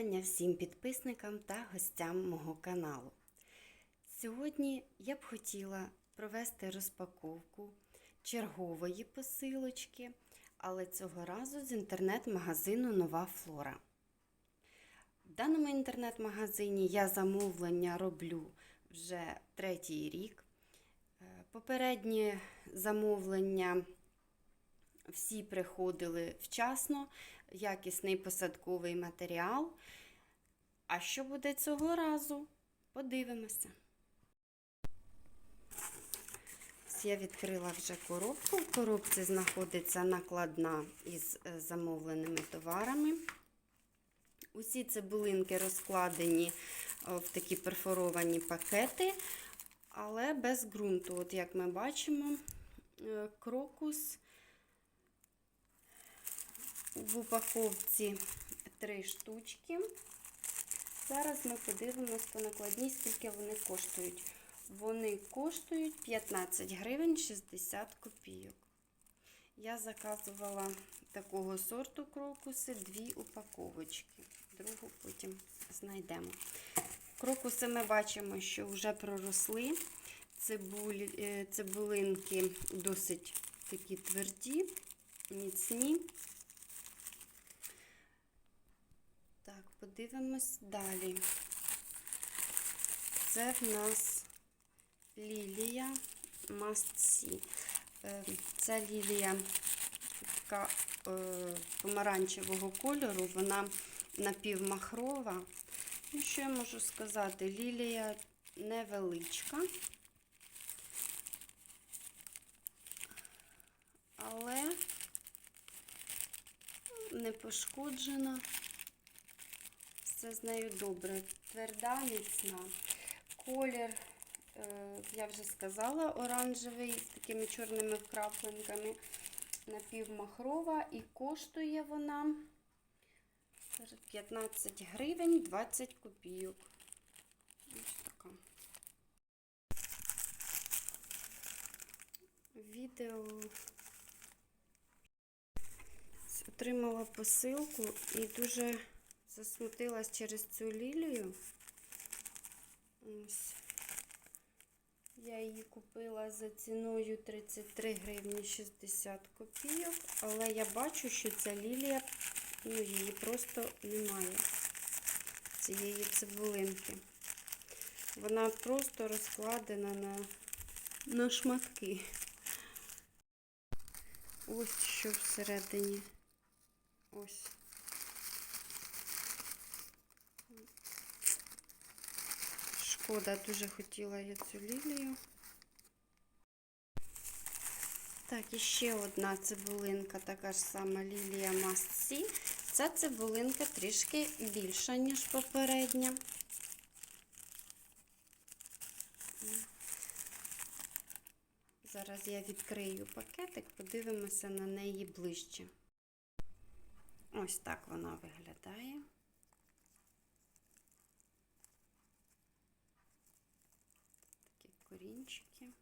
вітання всім підписникам та гостям мого каналу. Сьогодні я б хотіла провести розпаковку чергової посилочки, але цього разу з інтернет-магазину Нова Флора. В даному інтернет-магазині я замовлення роблю вже третій рік. Е, Попереднє замовлення всі приходили вчасно, якісний посадковий матеріал. А що буде цього разу? Подивимося. Я відкрила вже коробку. В коробці знаходиться накладна із е, замовленими товарами. Усі цибулинки розкладені е, в такі перфоровані пакети, але без ґрунту. От як ми бачимо, е, крокус в упаковці три штучки. Зараз ми подивимось по накладній, скільки вони коштують. Вони коштують 15 гривень 60 копійок. Я заказувала такого сорту крокуси дві упаковочки. Другу потім знайдемо. Крокуси ми бачимо, що вже проросли. Цибуль, е, цибулинки досить такі тверді, міцні. Так, подивимось далі. Це в нас лілія See. Е, Ця лілія така е, помаранчевого кольору, вона напівмахрова. Ну, що я можу сказати? Лілія невеличка, але не пошкоджена. Все з нею добре. Тверда, міцна. Колір, е, я вже сказала, оранжевий з такими чорними вкрапленками. Напівмахрова і коштує вона 15 гривень 20 копійок. Ось така. Відео отримала посилку і дуже засмутилась через цю лілію. Ось. Я її купила за ціною 33 гривні 60 копійок, але я бачу, що ця лілія, ну, її просто немає, цієї цибулинки. Вона просто розкладена на, на шматки. Ось що всередині. Ось. Шкода, дуже хотіла я цю лілію. Так, і ще одна цибулинка, така ж сама лілія See. Ця цибулинка трішки більша, ніж попередня. Зараз я відкрию пакетик, подивимося на неї ближче. Ось так вона виглядає. Такі корінчики.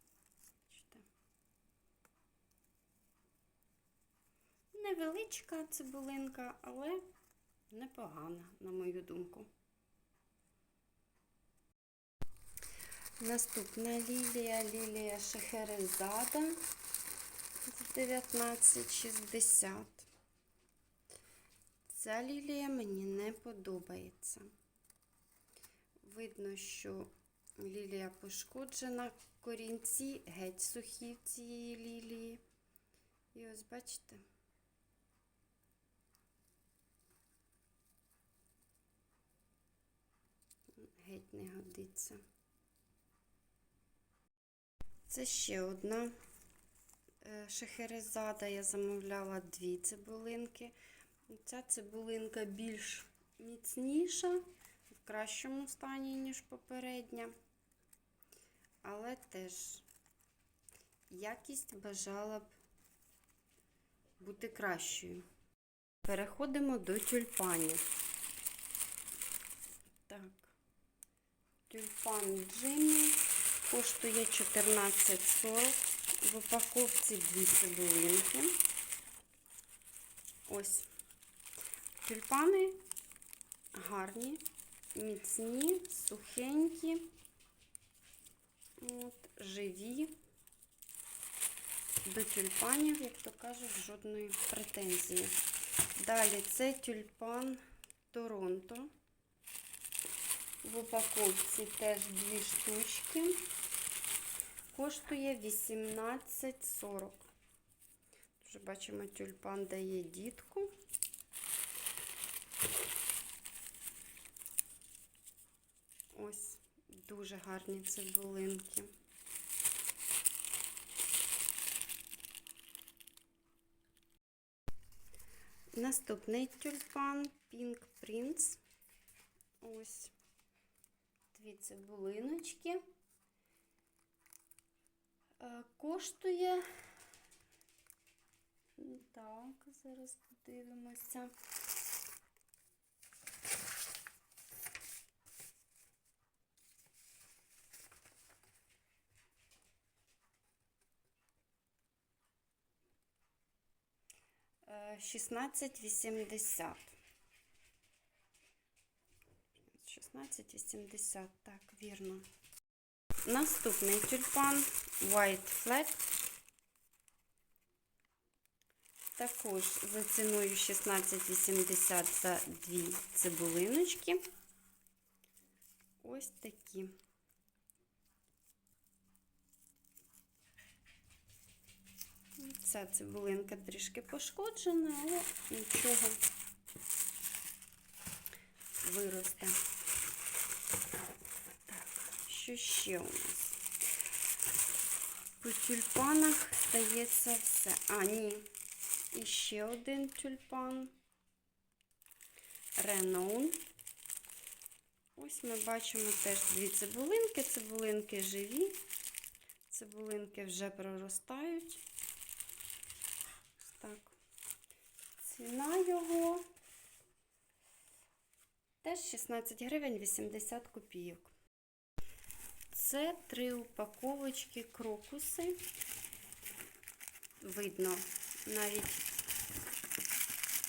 Невеличка цибулинка, але непогана, на мою думку. Наступна лілія, лілія Шехерезада з 1960. Ця лілія мені не подобається. Видно, що лілія пошкоджена, корінці геть сухі цієї лілії. І ось бачите. Геть не годиться. Це ще одна е, шахерезада. Я замовляла дві цибулинки. Ця цибулинка більш міцніша, в кращому стані, ніж попередня. Але теж якість бажала б бути кращою. Переходимо до тюльпанів. Так, тюльпан Джиммі коштує 14,40. В упаковці дві цибулинки. Ось. Тюльпани гарні, міцні, сухенькі, от, живі. До тюльпанів, як то кажуть, жодної претензії. Далі це тюльпан Торонто. В упаковці теж дві штучки. Коштує 18,40. Вже бачимо, тюльпан дає дітку. Ось дуже гарні цибулинки. Наступний тюльпан Pink Prince. Ось дві цибулиночки. Е, Коштує. Так, зараз подивимося. 16,80. 16,80, так, вірно. Наступний тюльпан White Flag. Також за ціною 16,80 за дві цибулиночки. Ось такі. Ця цибулинка трішки пошкоджена, але нічого виросте. Так, що ще у нас? По тюльпанах здається все. А, ні. І ще один тюльпан. Реноун. Ось ми бачимо теж дві цибулинки. Цибулинки живі. Цибулинки вже проростають. Ось так. Ціна його теж 16 гривень 80 копійок. Це три упаковочки крокуси. Видно, навіть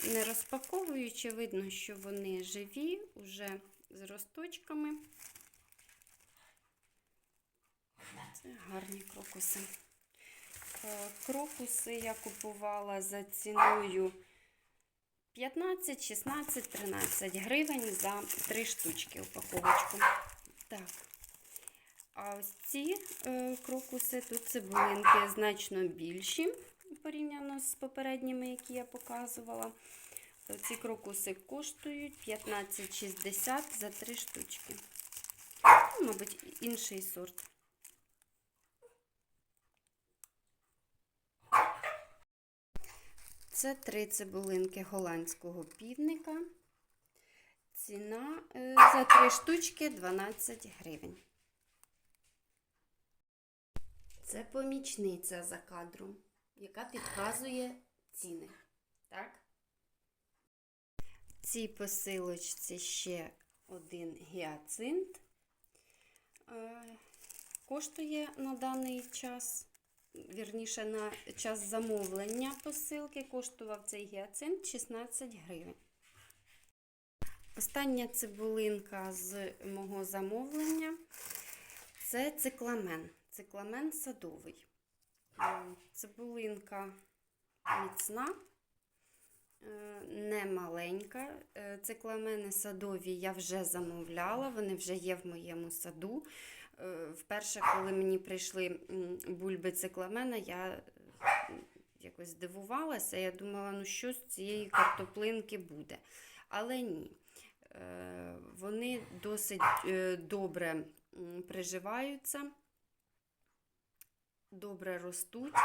не розпаковуючи, видно, що вони живі, уже з росточками. Це гарні крокуси. Е, Крокуси я купувала за ціною 15, 16, 13 гривень за 3 штучки упаковочку. Так. А ось ці е, крокуси, тут цибулинки значно більші порівняно з попередніми, які я показувала. Ці крокуси коштують 15,60 за 3 штучки. Ну, мабуть, інший сорт. Це три цибулинки голландського півника. Ціна е, за три штучки 12 гривень. Це помічниця за кадром, яка підказує ціни. Так? В цій посилочці ще один гіацинт. Е, Коштує на даний час, вірніше, на час замовлення посилки, коштував цей гіацинт 16 гривень. Остання цибулинка з мого замовлення це цикламен. Цикламен садовий. Цибулинка міцна, не маленька. Е, Цикламени садові я вже замовляла, вони вже є в моєму саду. Е, Вперше, коли мені прийшли бульби цикламена, я якось здивувалася. Я думала, ну що з цієї картоплинки буде. Але ні. Е, Вони досить е, добре приживаються добре ростуть, е,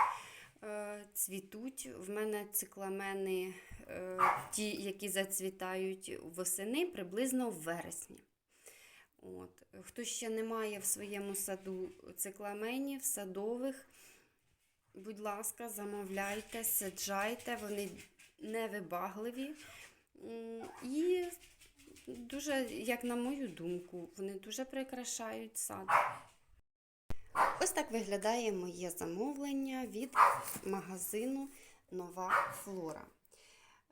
цвітуть. В мене цикламени, е, ті, які зацвітають восени, приблизно в вересні. От. Хто ще не має в своєму саду цикламенів, садових, будь ласка, замовляйте, саджайте, вони невибагливі. І дуже, як на мою думку, вони дуже прикрашають сад. Ось так виглядає моє замовлення від магазину Нова Флора.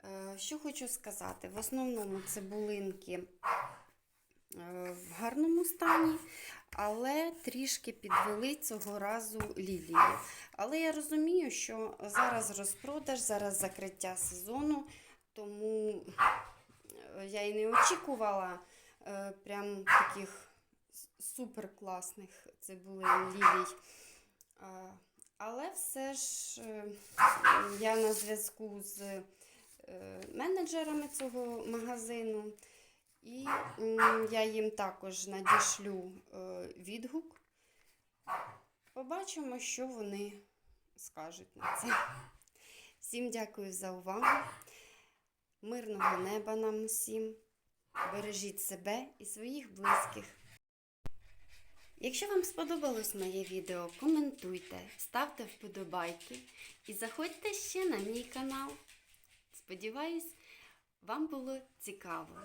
Е, Що хочу сказати? В основному цибулинки е, в гарному стані, але трішки підвели цього разу лілії. Але я розумію, що зараз розпродаж, зараз закриття сезону, тому е, я і не очікувала прям таких супер класних цибулин лілій. А, Але все ж е, я на зв'язку з е, менеджерами цього магазину, і я їм також надішлю е, відгук. Побачимо, що вони скажуть на це. Всім дякую за увагу. Мирного неба нам усім. Бережіть себе і своїх близьких. Якщо вам сподобалось моє відео, коментуйте, ставте вподобайки і заходьте ще на мій канал. Сподіваюсь, вам було цікаво.